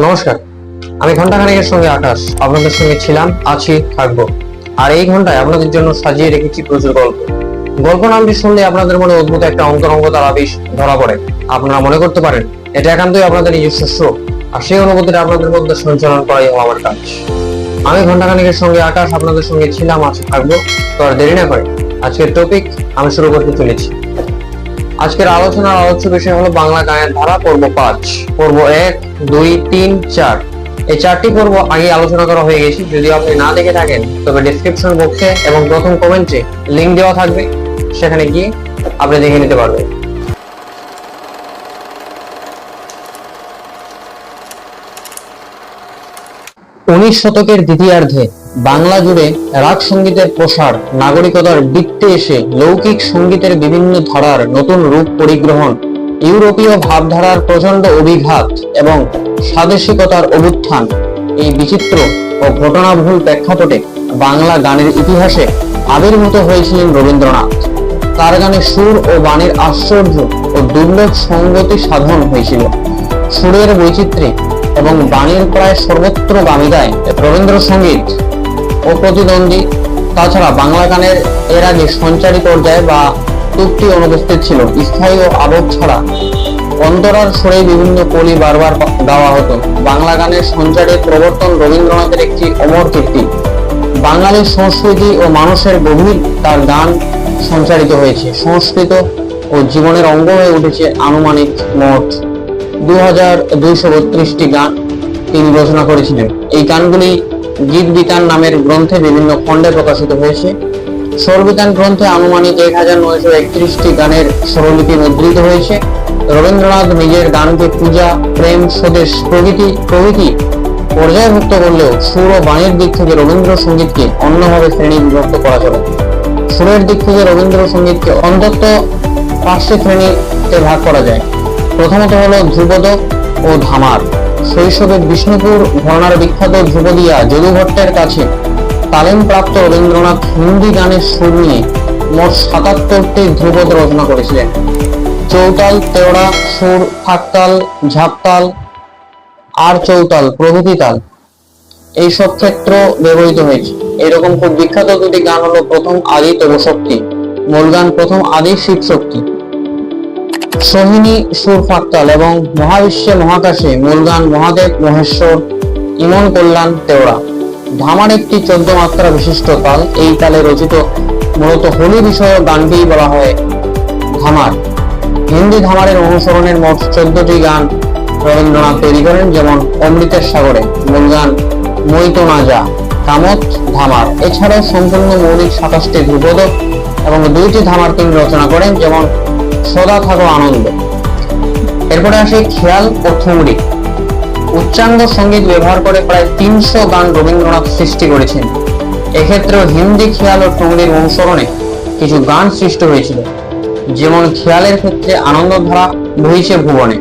নমস্কার। আমি ঘন্টাখানেকের সঙ্গে আকাশ। আপনাদের সঙ্গে ছিলাম, আছি, থাকব। আর এই ঘন্টায় আপনাদের জন্য সাজিয়ে রেখেছি প্রচুর গল্প। গল্প নামটি শুনলে আপনাদের মনে অদ্ভুত একটা অন্তরঙ্গতার আবেশ ধরা পড়ে। আপনারা মনে করতে পারেন, এটা একান্তই আপনাদের নিজস্ব স্রোত। আর সেই অনুভূতিটা আপনাদের মধ্যে সঞ্চালন করাই আমার কাজ। আমি ঘন্টাখানেকের সঙ্গে আকাশ, আপনাদের সঙ্গে ছিলাম, আছি, থাকব। তো আর দেরি না করে, আজকের টপিক আমি শুরু করতে চলেছি। আজকের আলোচনার আলোচ্য বিষয় হলো বাংলা গানের ধারা, পর্ব পাঁচ। পর্ব এক, দুই, তিন, চার। এই চারটি পর্ব আগে আলোচনা করা হয়ে গেছে। যদি আপনি না দেখে থাকেন, তবে ডিসক্রিপশন বক্সে এবং প্রথম কমেন্টে লিঙ্ক দেওয়া থাকবে। সেখানে গিয়ে আপনি দেখে নিতে পারবেন। উনিশ শতকের দ্বিতীয়ার্ধে বাংলা জুড়ে রাগ সঙ্গীতের প্রসার, নাগরিকতার বৃত্তে এসে লৌকিক সঙ্গীতের বিভিন্ন ধারার নতুন রূপ পরিগ্রহণ, ইউরোপীয় ভাবধারার প্রচণ্ড অভিঘাত এবং স্বাদেশিকতার অভ্যুত্থান, এই বিচিত্র ও ঘটনাবহুল প্রেক্ষাপটে বাংলা গানের ইতিহাসে আবির্ভূত হয়েছিলেন রবীন্দ্রনাথ। তার গানে সুর ও বাণীর আশ্চর্য ও দুর্লভ সঙ্গতি সাধন হয়েছিল। সুরের বৈচিত্র্যে এবং বাণীর প্রায় সর্বত্র গামিদায় রবীন্দ্রসঙ্গীত। ও প্রতিদ্বন্দ্বী। তাছাড়া বাংলা গানের এর আগে সঞ্চারী পর্যায়ে বা তুকটি অনুপস্থিত ছিল। স্থায়ী ও আবেগ ছাড়া। অন্তরার সরে বিভিন্ন কলি বারবার গাওয়া হতো। বাংলা গানের সঞ্চারের প্রবর্তন রবীন্দ্রনাথের একটি অমর কীর্তি। বাঙালির সংস্কৃতি ও মানুষের গভীর তার গান সঞ্চারিত হয়েছে। সংস্কৃত ও জীবনের অঙ্গ হয়ে উঠেছে আনুমানিক মোট দু হাজার দুইশো বত্রিশটি গান তিনি রচনা করেছিলেন। এই গানগুলি গীত বিতান নামের গ্রন্থে বিভিন্ন খণ্ডে প্রকাশিত হয়েছে। স্বরবিতান গ্রন্থে আনুমানিক এক হাজার নয়শো একত্রিশটি গানের স্বরলিপি মুদ্রিত হয়েছে। রবীন্দ্রনাথ নিজের গানকে পূজা, প্রেম, স্বদেশ, প্রভৃতি প্রভৃতি পর্যায়ভুক্ত করলেও সুর ও বাণীর দিক থেকে রবীন্দ্রসঙ্গীতকে অন্যভাবে শ্রেণি বিভক্ত করা চলে। সুরের দিক থেকে রবীন্দ্রসঙ্গীতকে অন্তত পাঁচটি শ্রেণীতে ভাগ করা যায়। প্রথমত হলো ধ্রুপদ ও ধামার। শৈশবে বিষ্ণুপুর ঘরানার বিখ্যাত ধ্রুপদিয়া যদুভট্টের কাছে তালিম প্রাপ্ত রবীন্দ্রনাথ হিন্দি গানের সুর নিয়ে মোট সাতাত্তরটি ধ্রুপদ রচনা করেছিলেন। চৌতাল তেওড়া সুর, ফাঁকতাল ঝাপতাল আর চৌতাল, প্রভৃতি তাল। এইসব ক্ষেত্র ব্যবহৃত হয়েছে। এরকম খুব বিখ্যাত দুটি গান হলো প্রথম আদি তব শক্তি মূল গান প্রথম আদি শিব শক্তি। সোহিনী সুর ফাক্তাল এবং মহাবিশ্বে মহাকাশে মূল গান মহাদেব মহেশ্বর, ইমন কল্যাণ তেওড়া। ধামার একটি চোদ্দ মাত্রা বিশিষ্ট তাল। এই তালে রচিত মূলত হোলি বিষয়ক গানকেই বলা হয় ধামার। হিন্দি ধামারের অনুসরণের মোট চোদ্দটি গান রবীন্দ্রনাথ তৈরি করেন, যেমন অমৃতের সাগরে মূল গান মইতো না যা, কামত ধামার। এছাড়াও সম্পূর্ণ মৌলিক সাতাশটি ধ্রুপদ এবং দুইটি ধামার তিনি রচনা করেন, যেমন সদা থাকো আনন্দ। এরপরে আসে খেয়াল ও ঠুমরি উচ্চাঙ্গ সংগীত ব্যবহার করে প্রায় তিনশো গান রবীন্দ্রনাথ সৃষ্টি করেছেন। এক্ষেত্রেও হিন্দি খেয়াল ও ঠুমরির অনুসরণে কিছু গান সৃষ্টি হয়েছিল। যেমন খেয়ালের ক্ষেত্রে আনন্দধারা বহিছে ভুবনে।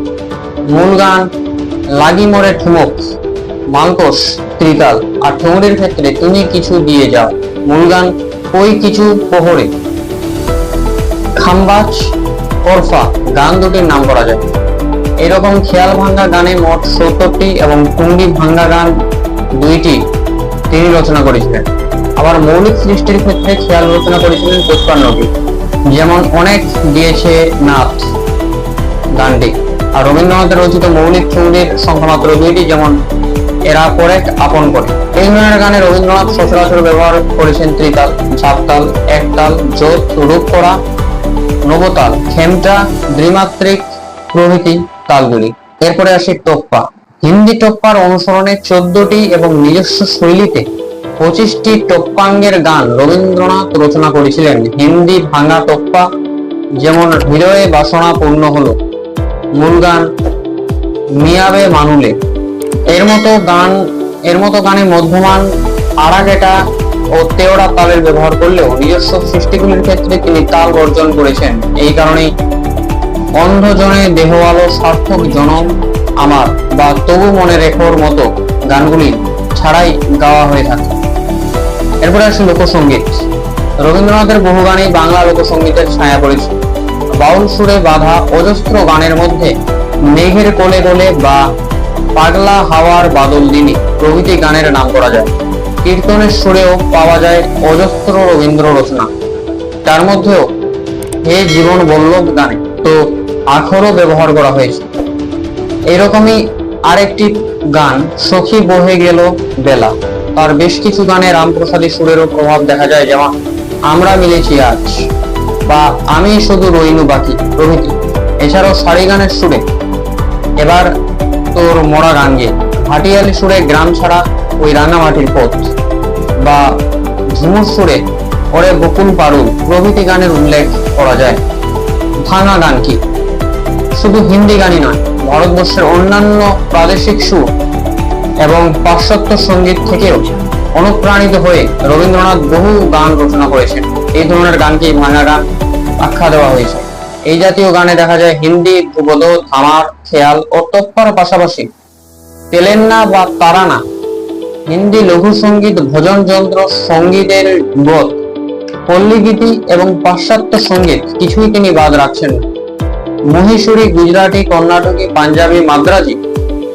মূল গান লাগি মোরে ঠুমক মালকোষ ত্রিতাল। আর ঠুমরির ক্ষেত্রে তুমি কিছু দিয়ে যাও। মূল গান ওই কিছু পোহরে। খাম্বাজ ওরফা, গান দুটির নাম করা যায়। এরকম খেয়াল ভাঙ্গা গানে মোট সত্তরটি এবং টুঙ্গি ভাঙ্গা গান দুইটি তিনি রচনা করেছিলেন। আবার মৌলিক সৃষ্টির ক্ষেত্রে খেয়াল রচনা করেছিলেন পুষ্পান্নটি যেমন অনেক দিয়েছে নাথ গানটি। আর রবীন্দ্রনাথের রচিত মৌলিক টুঙ্গির সংখ্যা মাত্র দুইটি যেমন এরা পরে আপন করে। এই ধরনের গানে রবীন্দ্রনাথ সচরাচর ব্যবহার করেছেন ত্রিতাল, ঝাপতাল, একতাল জোত রূপ করা নবতাল খেমটা দ্বিমাত্রিক প্রভৃতি তালগুলি। এরপরে আসে টপ্পা হিন্দি টপ্পার অনুসরণে চোদ্দটি এবং নিজস্ব শৈলীতে পঁচিশটি টপ্পাঙ্গের গান রবীন্দ্রনাথ রচনা করেছিলেন। হিন্দি ভাঙা টপ্পা যেমন হৃদয়ে বাসনা পূর্ণ হলো, মূল গান মিয়াবে মানুলে। এর মতো গান, এর মতো গানে মধ্যমান আড়াগেটা ও তেওড়া তালের ব্যবহার করলেও নিজস্ব সৃষ্টিগুলির ক্ষেত্রে তিনি তাল বর্জন করেছেন। এই কারণেই অন্ধজনে দেহ আলো সার্থক জনম আমার বা তবু মনে রেখোর মতো গানগুলি ছাড়াই গাওয়া হয়ে থাকে। এরপরে আসে লোকসঙ্গীত। রবীন্দ্রনাথের বহু গানই বাংলা লোকসঙ্গীতের ছায়া পড়েছে। বাউল সুরে বাঁধা অজস্র গানের মধ্যে মেঘের কোলে কোলে বা পাগলা হাওয়ার বাদল দিনে প্রভৃতি গানের নাম করা যায়। কীর্তনের সুরেও পাওয়া যায় অজস্র রবীন্দ্র রচনা। তার মধ্যেও হে জীবন বল্লভ গানে তো আখরও ব্যবহার করা হয়েছে। এরকমই আরেকটি গান, সখী বহে গেল বেলা। তার বেশ কিছু গানে রামপ্রসাদী সুরেরও প্রভাব দেখা যায়, যেমন, আমরা মিলেছি আজ বা, আমি শুধু রইনু বাকি প্রভৃতি। এছাড়াও সারি গানের সুরে, এবার তোর মরা গান গেয়ে ভাটিয়ালি সুরে, গ্রাম ছাড়া ওই রাঙামাটির পথ বা ঝুমুর সুরে ওরে বকুল পারুল প্রভৃতি গানের উল্লেখ করা যায়। ভাঙা গান কি? শুধু হিন্দি গানই নয়, ভারতবর্ষের অন্যান্য প্রাদেশিক সুর এবং পাশ্চাত্য সংগীত থেকেও অনুপ্রাণিত হয়ে রবীন্দ্রনাথ বহু গান রচনা করেছেন। এই ধরনের গানকেই ভাঙা গান আখ্যা দেওয়া হয়েছে। এই জাতীয় গানে দেখা যায় হিন্দি ধ্রুপদ থামার খেয়াল ও তৎপর পাশাপাশি তেলেন্না বা তারানা হিন্দি লঘু সংগীত, ভজন যন্ত্র, সঙ্গীতের বোধ পল্লীগীতি এবং পাশ্চাত্য সংগীত কিছুই তিনি বাদ রাখছেন না। মহীশূরি, গুজরাটি, কর্ণাটকি, পাঞ্জাবি, মাদ্রাজি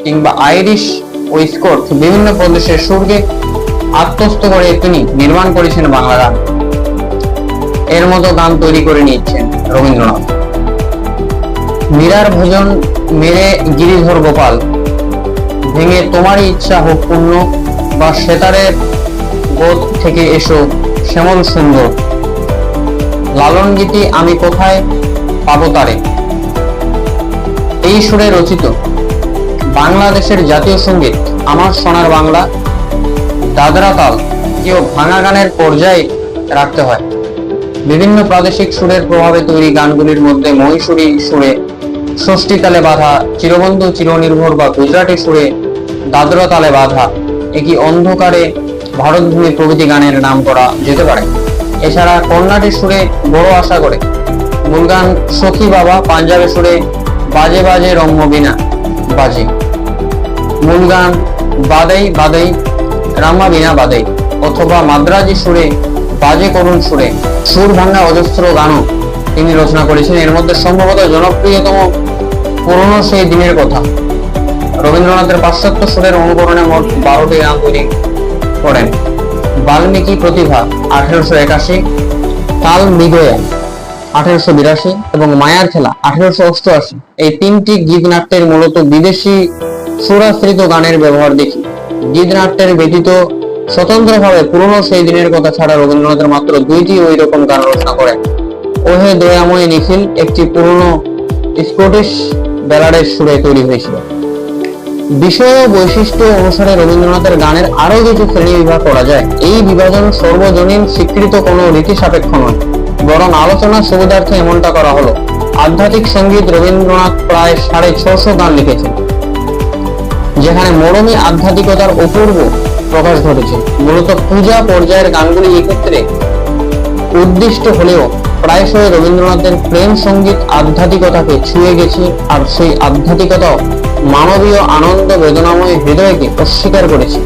কিংবা আইরিশ ও স্কট বিভিন্ন প্রদেশের সুরকে আত্মস্থ করে তিনি নির্মাণ করেছেন বাংলা গান। এর মতো গান তৈরি করে নিচ্ছেন রবীন্দ্রনাথ। মীরার ভজন, মেরে গিরিধর গোপাল, ভেঙে তোমারই ইচ্ছা হোক পূর্ণ বা সেতারের বোধ থেকে এসো, শ্যামল সুন্দর লালন গীতি আমি কোথায় পাবো তারে? এই সুরে রচিত বাংলাদেশের জাতীয় সংগীত, আমার সোনার বাংলা, দাদরা তাল, কেউ ভাঙা গানের পর্যায়ে রাখতে হয়। বিভিন্ন প্রাদেশিক সুরের প্রভাবে তৈরি গানগুলির মধ্যে মহীশূরী সুরে ষষ্ঠী তালে বাঁধা, চিরবন্ধু চিরনির্ভর বা গুজরাটি সুরে দাদরা তালে বাঁধা। একই অন্ধকারে ভারতভূমি প্রভৃতি গানের নাম করা যেতে পারে? এছাড়া কর্ণাটিক সুরে বড় আশা করে। মূল গান সখী বাবা পাঞ্জাবি সুরে বাজে বাজে রম্য বিনা বাজে। মূল গান বাদেই বাদেই রামা বিনা বাদেই। অথবা মাদ্রাজি সুরে বাজে করুণ সুরে সুর ভাঙ্গা অজস্র গানও তিনি রচনা করেছেন। এর মধ্যে সম্ভবত জনপ্রিয়তম পুরনো সেই দিনের কথা। রবীন্দ্রনাথের পাশ্চাত্য সুরের অনুকরণে মোট বারোটি গান তৈরি করেন বাল্মীকি প্রতিভা আঠেরোশো একাশি, তাল মৃগয়া আঠেরোশো বিরাশি এবং মায়ার খেলা আঠেরোশো অষ্টআশি। এই তিনটি গীতনাট্যের মূলত বিদেশি সুরাশ্রিত গানের ব্যবহার দেখি। গীতনাট্যের ব্যতীত স্বতন্ত্রভাবে পুরনো সেই দিনের কথা ছাড়া রবীন্দ্রনাথের মাত্র দুইটি ওই রকম গান রচনা করেন। ওহে দয়াময় নিখিল একটি পুরনো স্কটিশ ব্যালাডের সুরে তৈরি হয়েছিল। বিষয় ও বৈশিষ্ট্য অনুসারে রবীন্দ্রনাথের গানের আরও কিছু শ্রেণি বিভাগ করা যায়। এই বিভাজন সর্বজনীন, স্বীকৃত কোনো রীতি সাপেক্ষ নয়, বরং আলোচনার সুবিধার্থে এমনটা করা হলো। আধ্যাত্মিক সংগীত রবীন্দ্রনাথ প্রায় সাড়ে ছশো গান লিখেছেন, যেখানে মরমী আধ্যাত্মিকতার অপূর্ব প্রকাশ ঘটেছে। মূলত পূজা পর্যায়ের গানগুলি এক্ষেত্রে উদ্দিষ্ট হলেও প্রায়শই রবীন্দ্রনাথের প্রেম সংগীত আধ্যাত্মিকতাকে ছুঁয়ে গেছে, আর সেই আধ্যাত্মিকতাও মানবীয় আনন্দ বেদনাময় হৃদয়কে অস্বীকার করেছে।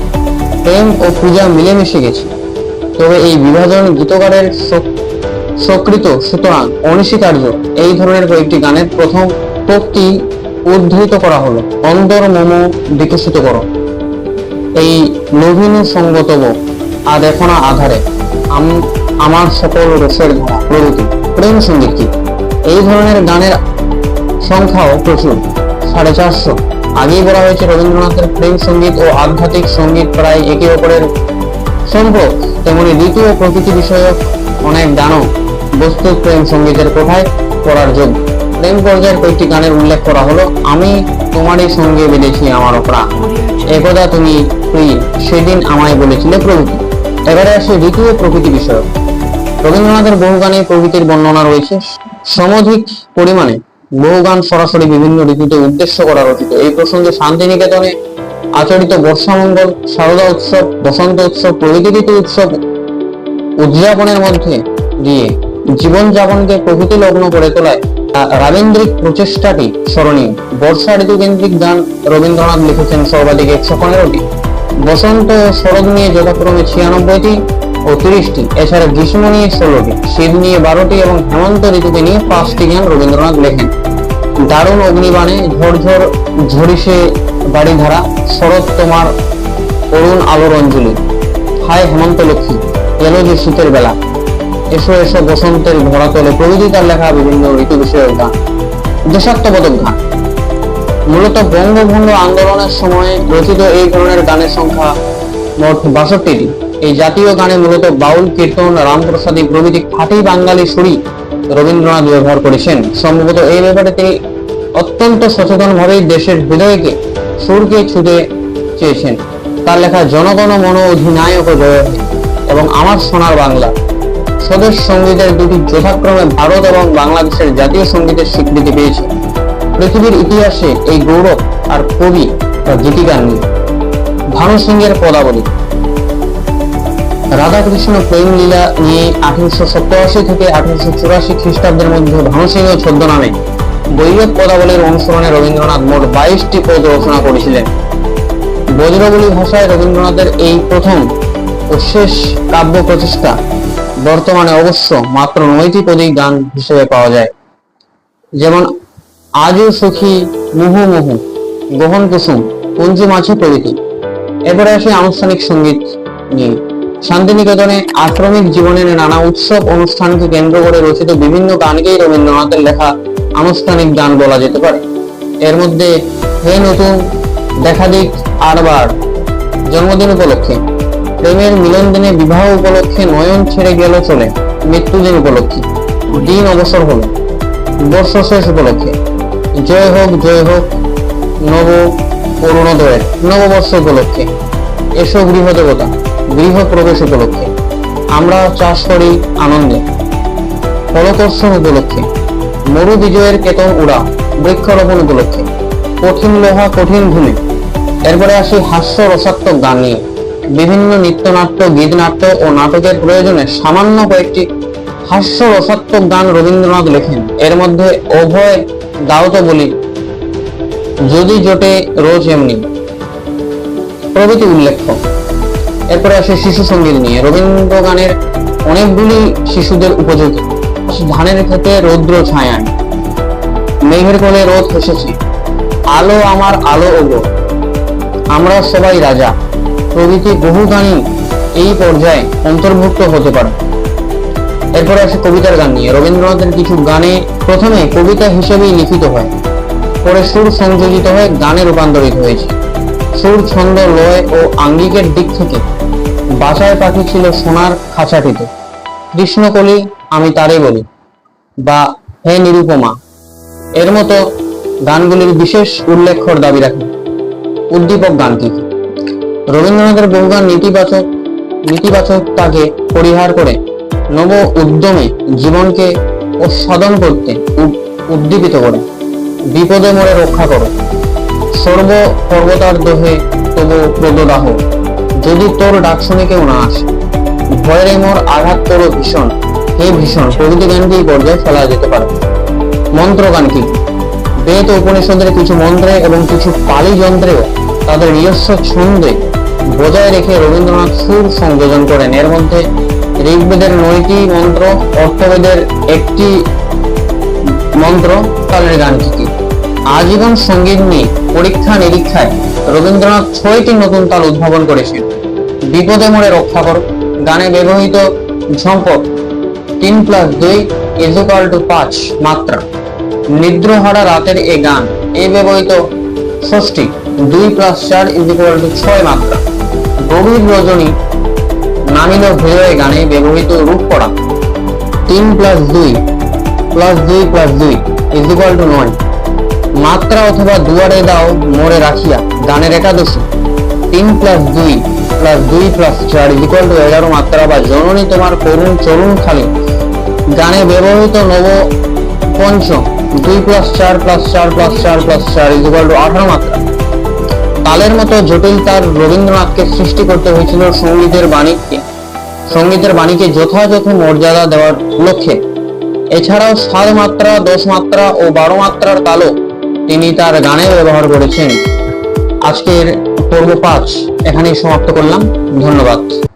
প্রেম ও পূজা মিলেমিশে গেছে। তবে এই বিভাজন গীতকারের সক- সকৃত সুতরাং অনস্বীকার্য। এই ধরনের কয়েকটি গানের প্রথম তোপটি উদ্ধৃত করা হলো। অন্দর মম বিকশিত করো। এই নবীন সঙ্গতব আর দেখো আধারে আম- আমার সকল রসের প্রভৃতি, প্রেম সংগীত কি এই ধরনের গানের সংখ্যাও প্রচুর। সাড়ে চারশো। আগেই বলা হয়েছে রবীন্দ্রনাথের প্রেম সংগীত ও আধ্যাত্মিক সংগীত প্রায় একে অপরের সম্পর্ক তেমনি দ্বিতীয় প্রকৃতি বিষয়ক অনেক গানও বস্তু প্রেম সঙ্গীতের কোঠায় পড়ার যোগ্য। প্রেম পর্যায়ের কয়েকটি গানের উল্লেখ করা হলো, আমি তোমারই সঙ্গে বেঁধেছি আমার প্রাণ। একদা তুমি তুই সেদিন আমায় বলেছিলে প্রভৃতি। এবারে আসে দ্বিতীয় প্রকৃতি বিষয়ক। রবীন্দ্রনাথের বহু গানে প্রকৃতির বর্ণনা রয়েছে। সমধিক পরিমাণে বহু গান সরাসরি বিভিন্ন ঋতুতে উদ্দেশ্য করা রচিত এই প্রসঙ্গে শান্তিনিকেতনে আচরিত বর্ষামঙ্গল শারদা উৎসব, বসন্ত উৎসব, প্রভৃতি ঋতু উৎসব উদযাপনের মধ্যে দিয়ে জীবনযাপনকে প্রকৃতি লগ্ন করে তোলায় রাবীন্দ্রিক প্রচেষ্টাটি স্মরণীয়। বর্ষা ঋতু কেন্দ্রিক গান রবীন্দ্রনাথ লিখেছেন সর্বাধিক একশো পনেরোটি। বসন্ত ও শরৎ নিয়ে যথাক্রমে ছিয়ানব্বইটি। ও তিরিশটি। এছাড়া গ্রীষ্ম নিয়ে ষোলোটি, শীত নিয়ে বারোটি এবং হেমন্ত ঋতুকে নিয়ে পাঁচটি গান রবীন্দ্রনাথ লেখেন। দারুণ অগ্নিবাণে ঝরঝর ঝরিসে বাড়িধারা শরৎ তোমার অরুণ আলোর অঞ্জলি। হায় হেমন্ত লক্ষ্মী, এলো যে শীতের বেলা। এসো এসো বসন্তের ধরাতলে প্রভৃতি তার লেখা বিভিন্ন ঋতু বিষয়ক গান। দেশাত্মবোধক গান। মূলত বঙ্গভঙ্গ আন্দোলনের সময় রচিত এই ধরনের গানের সংখ্যা মোট বাষট্টিটি। এই জাতীয় গানে মূলত বাউল, কীর্তন, রামপ্রসাদী প্রভৃতি খাঁটি বাঙালি সুরই রবীন্দ্রনাথ ব্যবহার করেছেন। সম্ভবত এই ব্যাপারে তিনি অত্যন্ত সচেতন ভাবেই দেশের হৃদয়কে, সুরকে ছুটে চেয়েছেন। তার লেখা জনগণ মন অধিনায়ক এবং আমার সোনার বাংলা। স্বদেশ সঙ্গীতের দুটি যথাক্রমে ভারত এবং বাংলাদেশের জাতীয় সঙ্গীতের স্বীকৃতি পেয়েছে। পৃথিবীর ইতিহাসে এই গৌরব আর কবি বা গীতিকার নেই। ভানু সিংহের পদাবলী। রাধাকৃষ্ণ প্রেম লীলা নিয়ে আঠারোশো সপ্তাশি থেকে আঠারোশো চুরাশি খ্রিস্টাব্দের মধ্যে ভানু সিংহ ছদ্ম নামে বৈরব পদাবলীর অনুসরণে রবীন্দ্রনাথ মোট বাইশটি পদ রচনা করেছিলেন। বজ্রবলী ভাষায় রবীন্দ্রনাথের এই প্রথম ও শেষ কাব্য প্রচেষ্টা বর্তমানে অবশ্য মাত্র নয়টি পদেই গান হিসেবে পাওয়া যায়। যেমন, আজও সুখী মুহু মুহু গহন কুসুম কুঞ্জু মাছি প্রভৃতি। এবারে আসি আনুষ্ঠানিক সংগীত নিয়ে। শান্তিনিকেতনে আশ্রমিক জীবনের নানা উৎসব অনুষ্ঠানকে কেন্দ্র করে রচিত বিভিন্ন গানকেই রবীন্দ্রনাথের লেখা আনুষ্ঠানিক গান বলা যেতে পারে। এর মধ্যে হে নতুন, দেখা দিক আরবার, জন্মদিন উপলক্ষে। প্রেমের মিলন দিনে বিবাহ উপলক্ষে নয়ন ছেড়ে গেল চলে, মৃত্যুদিন উপলক্ষে। দিন অবসর হলো, বর্ষ শেষ উপলক্ষে। জয় হোক জয় হোক, নব অরুণোদয়ের নববর্ষ উপলক্ষে। এসো গৃহ গৃহ প্রবেশ উপলক্ষে। আমরা চাষ করি আনন্দে। ফলকর্ষণ উপলক্ষে। মরু বিজয়ের কেতন উড়া বৃক্ষরোপণ উপলক্ষে। কঠিন লোহা, কঠিন ভূমি এরপরে আসি হাস্য রসাত্মক গান নিয়ে। বিভিন্ন নৃত্যনাট্য, গীতনাট্য ও নাটকের প্রয়োজনে সামান্য কয়েকটি হাস্য রসাত্মক গান রবীন্দ্রনাথ লেখেন। এর মধ্যে অভয় দাও তো বলি, যদি জোটে রোজ এমনি। প্রভৃতি উল্লেখ্য। এরপরে আসে শিশু সংগীত নিয়ে। রবীন্দ্র গানের অনেকগুলি শিশুদের উপযোগী। ধানের ক্ষেতে রৌদ্র ছায়ায় মেঘের কোলে রোদ হেসেছে। আলো আমার আলো ওগো। আমরা সবাই রাজা। প্রভৃতি বহু গানই এই পর্যায়ে অন্তর্ভুক্ত হতে পারে। এরপরে আসে কবিতার গান নিয়ে। রবীন্দ্রনাথের কিছু গানে প্রথমে কবিতা হিসেবেই লিখিত হয়। পরে সুর সংযোজিত হয়ে গানে রূপান্তরিত হয়েছে। সুর, ছন্দ, লয় ও আঙ্গিকের দিক থেকে বাসায় পাখি ছিল সোনার খাঁচাটিতে। কৃষ্ণকলি আমি তারে বলি বা হে নিরুপমা, এর মতো গানগুলির বিশেষ উল্লেখ্যর দাবি রাখে। উদ্দীপক গান কি কি? রবীন্দ্রনাথের বহু গান নেতিবাচক নেতিবাচকতাকে পরিহার করে নব উদ্যমে জীবনকে সাধন করতে উদ্দীপিত করে। বিপদে মরে রক্ষা করো। সর্ব পর্বতার দোহে তবু প্রদদাহ। যদি তোর ডাক শুনে কেউ না আসে। ভয়ের মোর আঘাত করো ভীষণ। হে ভীষণ, প্রভৃতি গানকে এই পর্যায়ে ফেলা যেতে পারে? মন্ত্র গান কি? বেদ উপনিষদের কিছু মন্ত্রে এবং কিছু পালি যন্ত্রেও তাদের নিজস্ব ছন্দে বজায় রেখে রবীন্দ্রনাথ সুর সংযোজন করেন। এর মধ্যে ঋগ্বেদের নয়টি মন্ত্র, অর্থবেদের একটি মন্ত্র, তালের গান কি কি? আজীবন সংগীত নিয়ে পরীক্ষা নিরীক্ষায় রবীন্দ্রনাথ ছয়টি নতুন তাল উদ্ভাবন করেছেন বিপদে মরে রক্ষা করো, গানে ব্যবহৃত ঝম্পক তিন প্লাস দুই ইজুকাল টু পাঁচ মাত্রা। নিদ্রহারা রাতের এ গান, এ ব্যবহৃত ষষ্ঠী, দুই প্লাস চার ইজুকাল টু ছয় মাত্রা। গভীর রজনী নামিল হৃদয় গানে ব্যবহৃত রূপ করা তিন প্লাস দুই প্লাস দুই প্লাস দুই ইজুকাল টু নয়। মাত্রা অথবা দুয়ারে দাও মোড়ে রাখিয়া গানের একাদশী। তিন প্লাস দুই প্লাস দুই প্লাস চার ইকুয়াল টু এগারো মাত্রা বা জননী তোমার করুণ চরুণ খালি। গানে ব্যবহৃত নব পঞ্চম, দুই প্লাস চার প্লাস চার প্লাস চার প্লাস চার ইকুয়াল টু আঠারো মাত্রা। তালের মতো জটিল তার রবীন্দ্রনাথকে সৃষ্টি করতে হয়েছিল সঙ্গীতের বাণীকে সঙ্গীতের বাণীকে যথাযথ মর্যাদা দেওয়ার লক্ষ্যে। এছাড়াও সাত মাত্রা, দশ মাত্রা ও বারো মাত্রার তালও তিনি তার গানে ব্যবহার করেছেন। আজকের পর্ব পাঁচ এখানেই সমাপ্ত করলাম। ধন্যবাদ।